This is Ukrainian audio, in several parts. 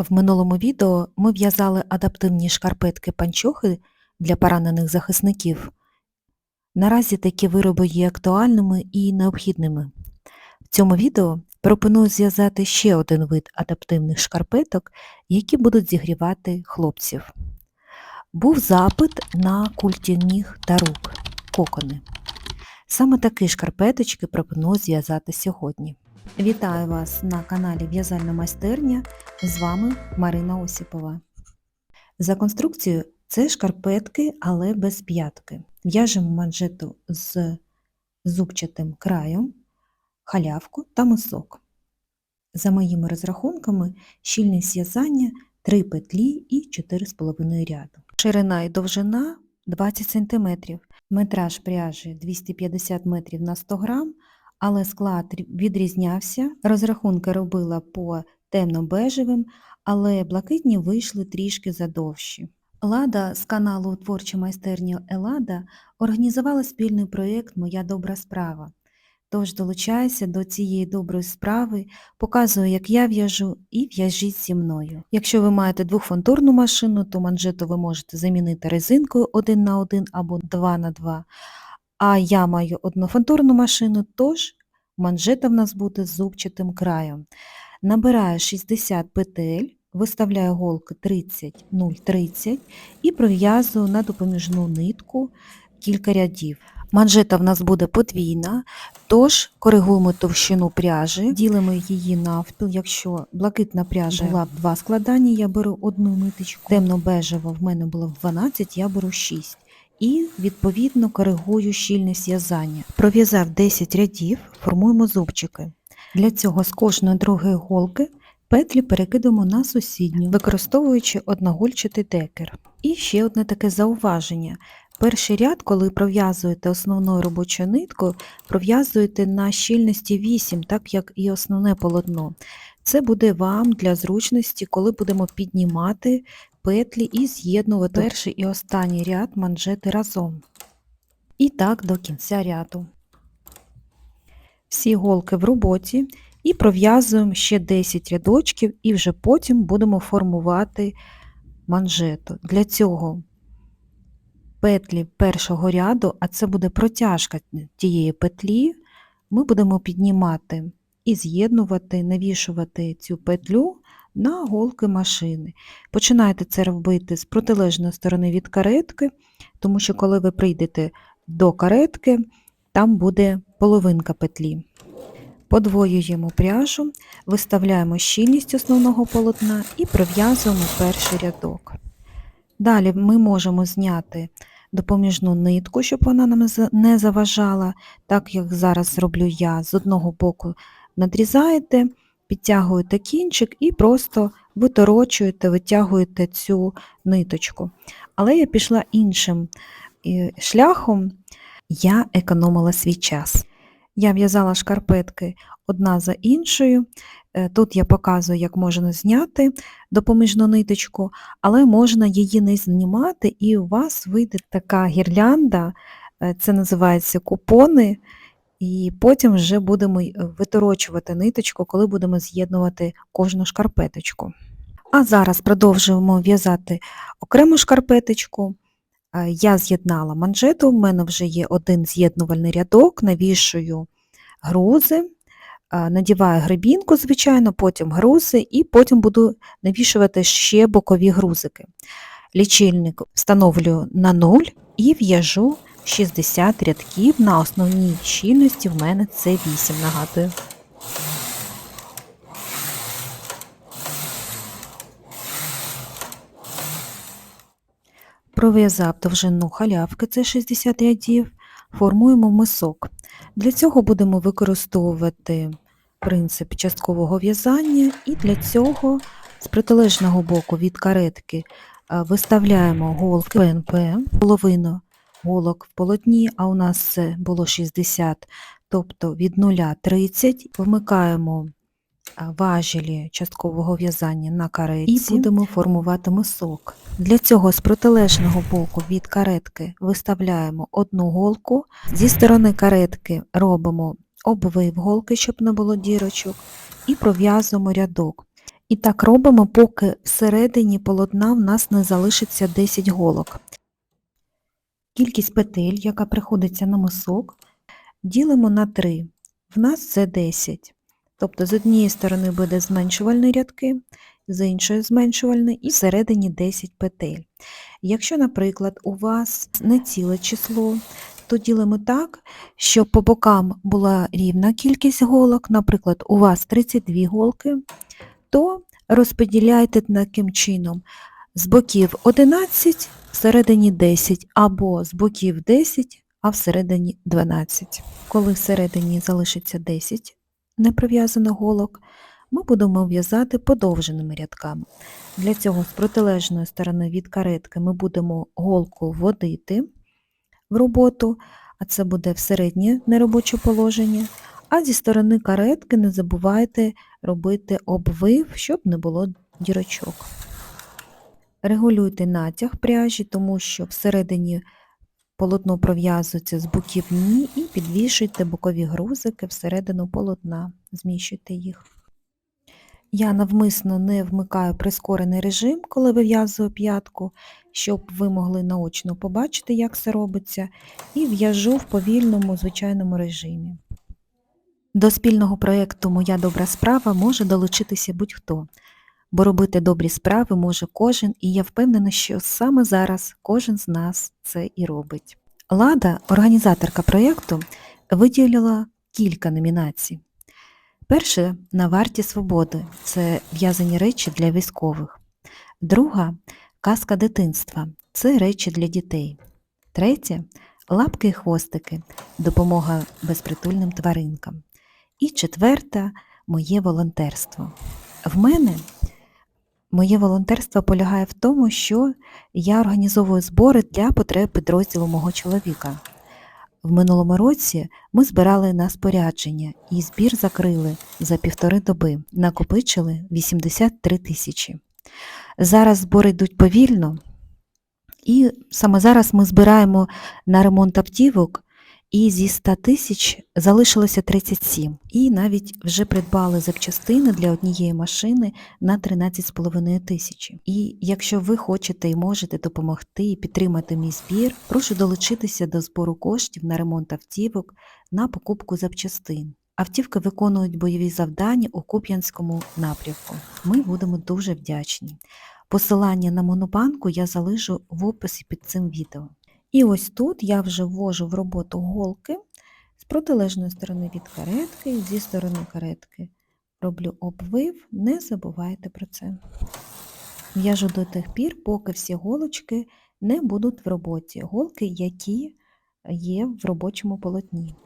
В минулому відео ми в'язали адаптивні шкарпетки панчохи для поранених захисників. Наразі такі вироби є актуальними і необхідними. В цьому відео пропоную зв'язати ще один вид адаптивних шкарпеток, які будуть зігрівати хлопців. Був запит на культі ніг та рук кокони. Саме такі шкарпеточки пропоную зв'язати сьогодні. Вітаю вас на каналі В'язальна майстерня. З вами Марина Осіпова. За конструкцією це шкарпетки, але без п'ятки. В'яжемо манжету з зубчатим краєм, халявку та мисок. За моїми розрахунками, щільність в'язання 3 петлі і 4,5 ряду. Ширина і довжина 20 см, метраж пряжі 250 метрів на 100 грам, але склад відрізнявся. Розрахунки робила по темно-бежевим, але блакитні вийшли трішки задовші. Лада з каналу Творча майстерня Елада організувала спільний проєкт Моя добра справа. Тож долучаюся до цієї доброї справи, показую, як я в'яжу, і в'яжіть зі мною. Якщо ви маєте двохфонтурну машину, то манжету ви можете замінити резинкою 1 на 1 або 2 на 2 а я маю однофонтурну машину, тож манжета в нас буде з зубчатим краєм. Набираю 60 петель, виставляю голки 30, 0,30 і пров'язую на допоміжну нитку кілька рядів. Манжета в нас буде подвійна, тож коригуємо товщину пряжі, ділимо її навпіл. Якщо блакитна пряжа була 2 складання, я беру одну ниточку, темно-бежева в мене було 12, я беру 6 і, відповідно, коригую щільність в'язання. Пров'язав 10 рядів, формуємо зубчики. Для цього з кожної другої голки петлі перекидемо на сусідню, використовуючи одногольчатий декер. І ще одне таке зауваження. Перший ряд, коли пров'язуєте основною робочою ниткою, пров'язуєте на щільності 8, так як і основне полотно. Це буде вам для зручності, коли будемо піднімати петлі і з'єднувати перший і останній ряд манжети разом. І так до кінця ряду. Всі голки в роботі і пров'язуємо ще 10 рядочків, і вже потім будемо формувати манжету. Для цього петлі першого ряду, а це буде протяжка тієї петлі, ми будемо піднімати і з'єднувати, навішувати цю петлю на голки машини. Починайте це робити з протилежної сторони від каретки, тому що коли ви прийдете до каретки, там буде половинка петлі. Подвоюємо пряжу, виставляємо щільність основного полотна і пров'язуємо перший рядок. Далі ми можемо зняти допоміжну нитку, щоб вона нам не заважала, так як зараз роблю я, з одного боку надрізаєте, підтягуєте кінчик і просто виторочуєте, витягуєте цю ниточку. Але я пішла іншим е, шляхом, я економила свій час. Я в'язала шкарпетки одна за іншою. Е, тут я показую, як можна зняти допоміжну ниточку, але можна її не знімати, і у вас вийде така гірлянда, е, це називається купони, і потім вже будемо виторочувати ниточку, коли будемо з'єднувати кожну шкарпеточку. А зараз продовжуємо в'язати окрему шкарпеточку. Е, я з'єднала манжету, в мене вже є один з'єднувальний рядок, навішую грузи, е, надіваю гребінку, звичайно, потім грузи, і потім буду навішувати ще бокові грузики. Лічильник встановлюю на 0 і в'яжу 60 рядків на основній щільності, в мене це 8, нагадую. Пров'язав довжину халявки, це 60 рядів, формуємо мисок. Для цього будемо використовувати принцип часткового в'язання, і для цього з протилежного боку від каретки виставляємо голки ПНП, половину голок в полотні, а у нас це було 60, тобто від 0 30, вмикаємо важелі часткового в'язання на каретці і будемо формувати мисок. Для цього з протилежного боку від каретки виставляємо одну голку, зі сторони каретки робимо обвив голки, щоб не було дірочок, і пров'язуємо рядок. І так робимо, поки всередині полотна в нас не залишиться 10 голок. Кількість петель, яка приходиться на мисок, ділимо на 3. В нас це 10. Тобто з однієї сторони буде зменшувальні рядки, з іншої зменшувальні і всередині 10 петель. Якщо, наприклад, у вас не ціле число, то ділимо так, щоб по бокам була рівна кількість голок, наприклад, у вас 32 голки, то розподіляйте таким чином з боків 11, всередині 10, або з боків 10, а всередині 12. Коли всередині залишиться 10 неприв'язаних голок, ми будемо в'язати подовженими рядками. Для цього з протилежної сторони від каретки ми будемо голку вводити в роботу, а це буде в середнє неробоче положення. А зі сторони каретки не забувайте робити обвив, щоб не було дірочок. Регулюйте натяг пряжі, тому що всередині полотно пров'язується з боків ні і підвішуйте бокові грузики всередину полотна, зміщуйте їх. Я навмисно не вмикаю прискорений режим, коли вив'язую п'ятку, щоб ви могли наочно побачити, як це робиться, і в'яжу в повільному звичайному режимі. До спільного проєкту Моя добра справа може долучитися будь-хто, бо робити добрі справи може кожен, і я впевнена, що саме зараз кожен з нас це і робить. Лада, організаторка проєкту, виділила кілька номінацій. Перше на варті свободи це в'язані речі для військових. Друга казка дитинства це речі для дітей. Третє лапки і хвостики, допомога безпритульним тваринкам. І четверта моє волонтерство. В мене моє волонтерство полягає в тому, що я організовую збори для потреб підрозділу мого чоловіка. В минулому році ми збирали на спорядження і збір закрили за півтори доби, накопичили 83 тисячі. Зараз збори йдуть повільно, і саме зараз ми збираємо на ремонт автівок, і зі 100 тисяч залишилося 37. І навіть вже придбали запчастини для однієї машини на 13,5 тисячі. І якщо ви хочете і можете допомогти і підтримати мій збір, прошу долучитися до збору коштів на ремонт автівок, на покупку запчастин. Автівки виконують бойові завдання у Куп'янському напрямку. Ми будемо дуже вдячні. Посилання на монобанку я залишу в описі під цим відео. І ось тут я вже ввожу в роботу голки з протилежної сторони від каретки, зі сторони каретки роблю обвив, не забувайте про це. В'яжу до тих пір, поки всі голочки не будуть в роботі, голки, які є в робочому полотні.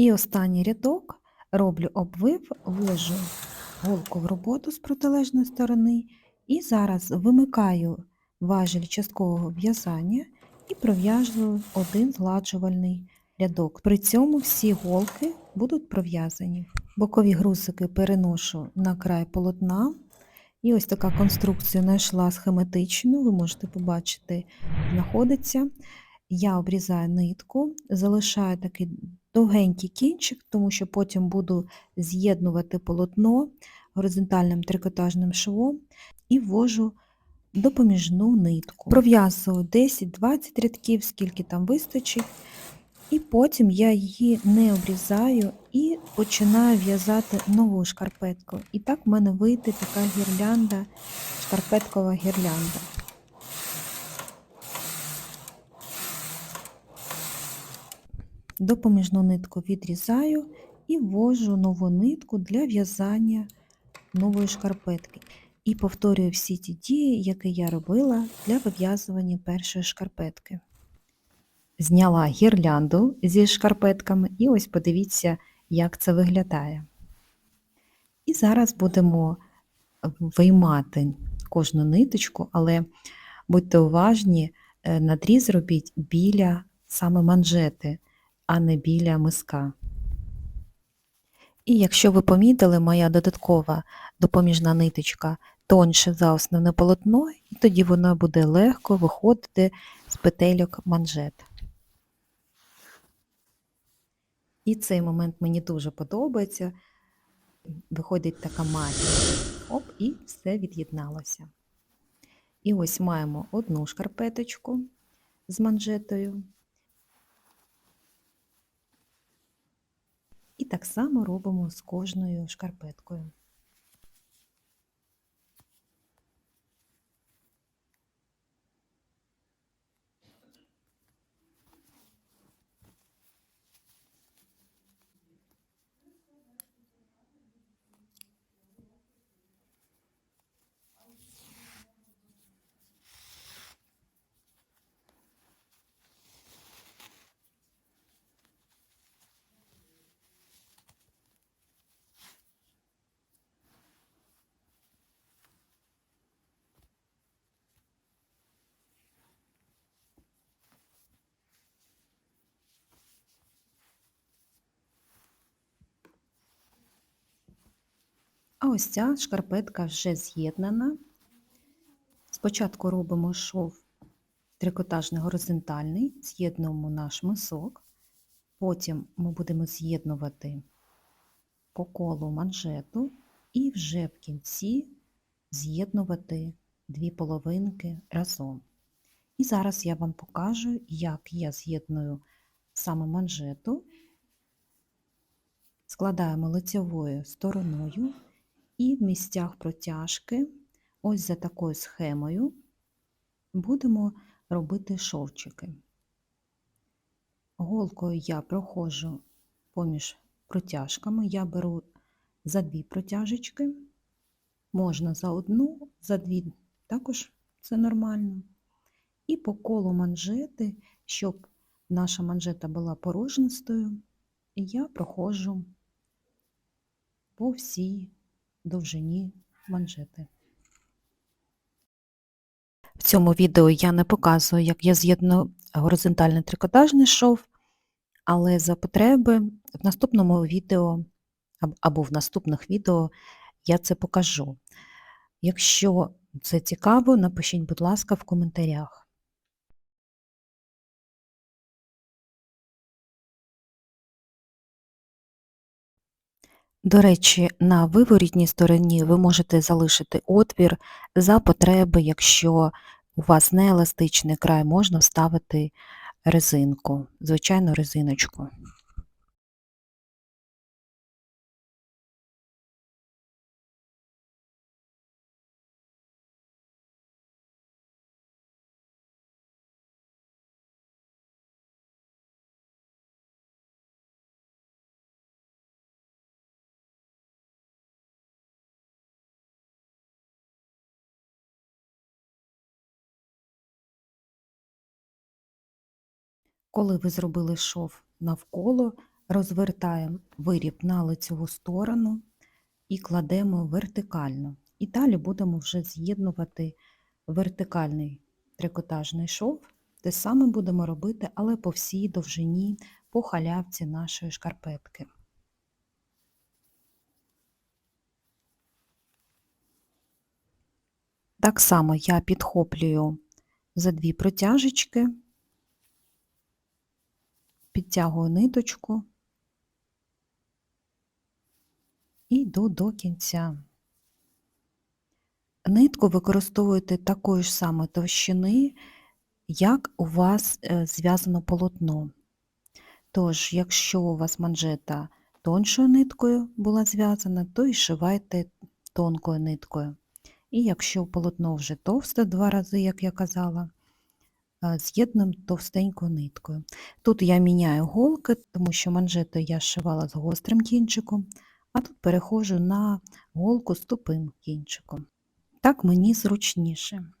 І останній рядок роблю обвив, ввожу голку в роботу з протилежної сторони і зараз вимикаю важіль часткового в'язання і пров'яжу один згладжувальний рядок. При цьому всі голки будуть пров'язані. Бокові грузики переношу на край полотна. І ось така конструкція знайшла схематичну, ви можете побачити, знаходиться. Я обрізаю нитку, залишаю такий довгенький кінчик, тому що потім буду з'єднувати полотно горизонтальним трикотажним швом і ввожу допоміжну нитку. Пров'язую 10-20 рядків, скільки там вистачить, і потім я її не обрізаю і починаю в'язати нову шкарпетку. І так в мене вийде така гірлянда, шкарпеткова гірлянда. Допоміжну нитку відрізаю і ввожу нову нитку для в'язання нової шкарпетки. І повторюю всі ті дії, які я робила для вив'язування першої шкарпетки. Зняла гірлянду зі шкарпетками, і ось подивіться, як це виглядає. І зараз будемо виймати кожну ниточку, але будьте уважні, е, надріз робіть біля саме манжети, а не біля миска. І якщо ви помітили, моя додаткова допоміжна ниточка тоньше за основне полотно, і тоді воно буде легко виходити з петельок манжет. І цей момент мені дуже подобається. Виходить така магія. Оп, і все від'єдналося. І ось маємо одну шкарпеточку з манжетою. І так само робимо з кожною шкарпеткою. А ось ця шкарпетка вже з'єднана. Спочатку робимо шов трикотажний горизонтальний, з'єднуємо наш мисок, потім ми будемо з'єднувати по колу манжету і вже в кінці з'єднувати дві половинки разом. І зараз я вам покажу, як я з'єдную саме манжету, складаємо лицевою стороною. І в місцях протяжки, ось за такою схемою, будемо робити шовчики. Голкою я проходжу поміж протяжками, я беру за дві протяжечки, можна за одну, за дві, також це нормально. І по колу манжети, щоб наша манжета була порожнистою, я проходжу по всій довжині манжети. В цьому відео я не показую, як я з'єдную горизонтальний трикотажний шов, але за потреби в наступному відео або в наступних відео я це покажу. Якщо це цікаво, напишіть, будь ласка, в коментарях. До речі, на виворітній стороні ви можете залишити отвір за потреби, якщо у вас не еластичний край, можна вставити резинку, звичайну резиночку. Коли ви зробили шов навколо, розвертаємо виріб на лицеву сторону і кладемо вертикально. І далі будемо вже з'єднувати вертикальний трикотажний шов. Те саме будемо робити, але по всій довжині, по халявці нашої шкарпетки. Так само я підхоплюю за дві протяжечки підтягую ниточку і йду до кінця. Нитку використовуєте такої ж самої товщини, як у вас е, зв'язано полотно. Тож, якщо у вас манжета тоншою ниткою була зв'язана, то і шивайте тонкою ниткою. І якщо полотно вже товсте два рази, як я казала, з'єднуємо товстенькою ниткою. Тут я міняю голки, тому що манжету я шивала з гострим кінчиком, а тут перехожу на голку з тупим кінчиком. Так мені зручніше.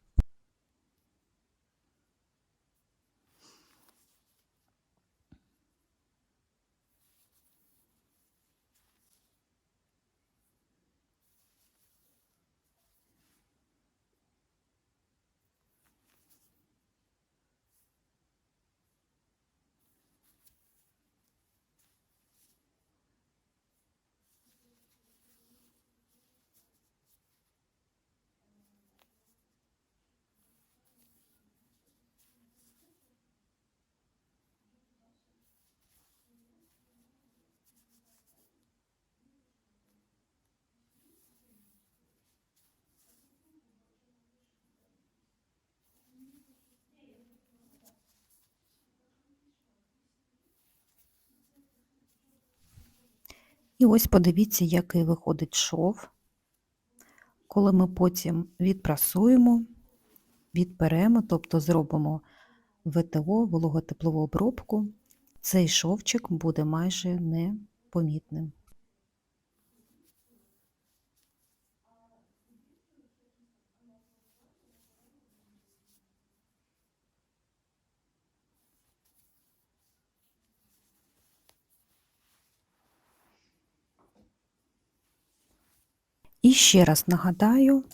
І ось подивіться, який виходить шов. Коли ми потім відпрасуємо, відперемо, тобто зробимо ВТО, вологотеплову обробку, цей шовчик буде майже непомітним. І ще раз нагадаю,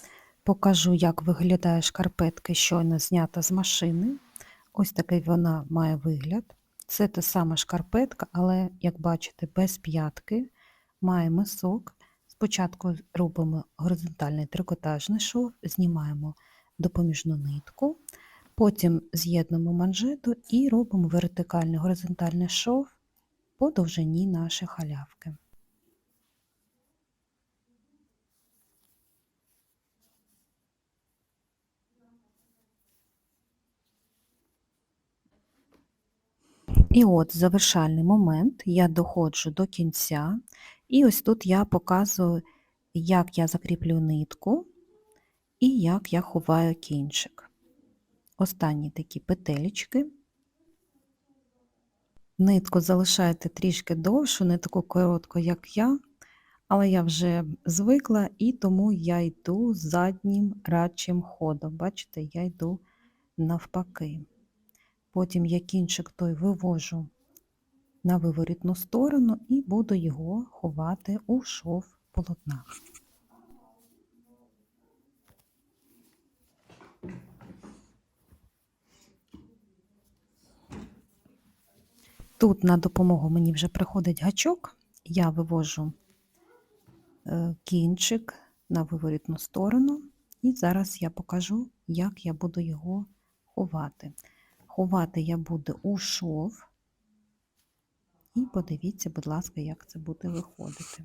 покажу, як виглядає шкарпетки, щойно знята з машини. Ось такий вона має вигляд. Це та сама шкарпетка, але, як бачите, без п'ятки, має мисок. Спочатку робимо горизонтальний трикотажний шов, знімаємо допоміжну нитку, потім з'єднуємо манжету і робимо вертикальний горизонтальний шов по довжині нашої халявки. І от завершальний момент, я доходжу до кінця, і ось тут я показую, як я закріплю нитку і як я ховаю кінчик. Останні такі петелечки. Нитку залишаєте трішки довшу, не таку коротку, як я, але я вже звикла і тому я йду заднім радчим ходом. Бачите, я йду навпаки. Потім я кінчик той вивожу на виворітну сторону і буду його ховати у шов полотна. Тут на допомогу мені вже приходить гачок, я вивожу е, кінчик на виворітну сторону, і зараз я покажу, як я буду його ховати. Ховати я буду у шов, і подивіться, будь ласка, як це буде виходити.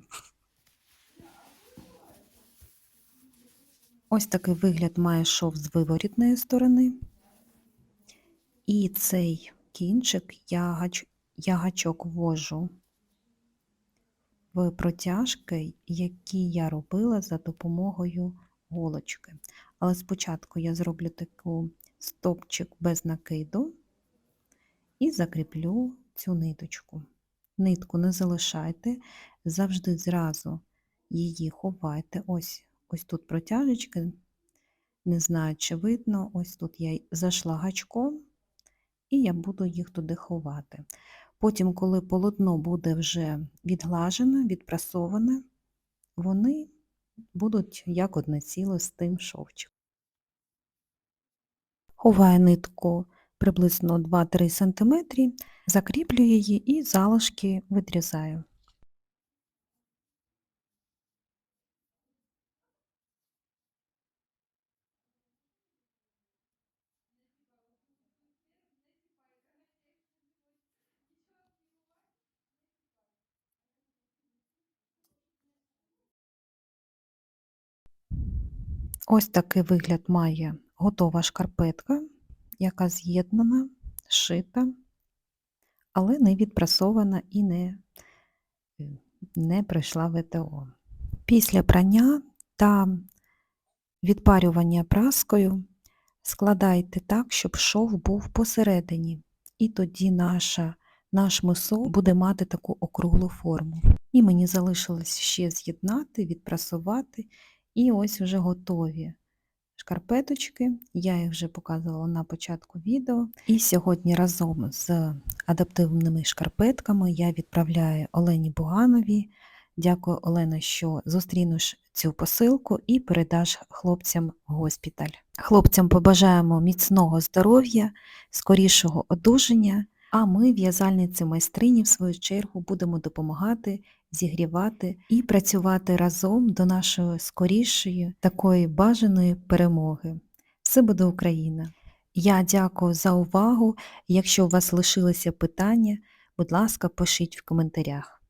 Ось такий вигляд має шов з виворітної сторони. І цей кінчик я, гач... я гачок ввожу в протяжки, які я робила за допомогою голочки. Але спочатку я зроблю таку стопчик без накиду і закріплю цю ниточку. Нитку не залишайте, завжди зразу її ховайте. Ось ось тут протяжечки, не знаю, чи видно, ось тут я зайшла гачком, і я буду їх туди ховати. Потім, коли полотно буде вже відглажене, відпрасоване, вони будуть як одне ціле з тим шовчиком ховає нитку приблизно 2-3 см, закріплюю її і залишки відрізаю. Ось такий вигляд має готова шкарпетка, яка з'єднана, шита, але не відпрасована і не, не пройшла ВТО. Після прання та відпарювання праскою складайте так, щоб шов був посередині, і тоді наша, наш мисок буде мати таку округлу форму. І мені залишилось ще з'єднати, відпрасувати, і ось вже готові шкарпеточки. Я їх вже показувала на початку відео. І сьогодні разом з адаптивними шкарпетками я відправляю Олені Буганові. Дякую, Олена, що зустрінеш цю посилку і передаш хлопцям госпіталь. Хлопцям побажаємо міцного здоров'я, скорішого одужання, а ми, в'язальниці майстрині, в свою чергу, будемо допомагати, зігрівати і працювати разом до нашої скорішої, такої бажаної перемоги. Все буде Україна! Я дякую за увагу. Якщо у вас лишилися питання, будь ласка, пишіть в коментарях.